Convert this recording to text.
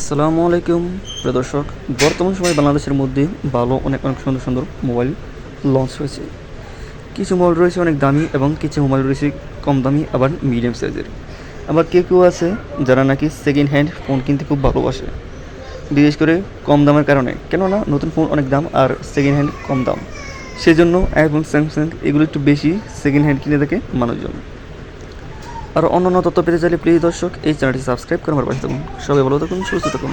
আসসালামু আলাইকুম, প্রিয় দর্শক। বর্তমান সময়ে বাংলাদেশের মধ্যে ভালো, অনেক অনেক সুন্দর সুন্দর মোবাইল লঞ্চ হয়েছে। কিছু মোবাইল রয়েছে অনেক দামি এবং কিছু মোবাইল রয়েছে কম দামি, আবার মিডিয়াম সাইজের আবার কেউ কেউ আছে যারা নাকি সেকেন্ড হ্যান্ড ফোন কিনতে খুব ভালোবাসে। বিশেষ করে কম দামের কারণে। কেননা নতুন ফোন অনেক দাম আর সেকেন্ড হ্যান্ড কম দাম। সেই জন্য আইফোন স্যামসাং এগুলো একটু বেশি সেকেন্ড হ্যান্ড কিনে থাকে মানুষজন। আর অন্য অন্য তথ্য পেতে চাইলে প্লিজ দর্শক এই চ্যানেলটি সাবস্ক্রাইব করে আমার পাশে থাকুন। সবাই ভালো থাকুন, সুস্থ থাকুন।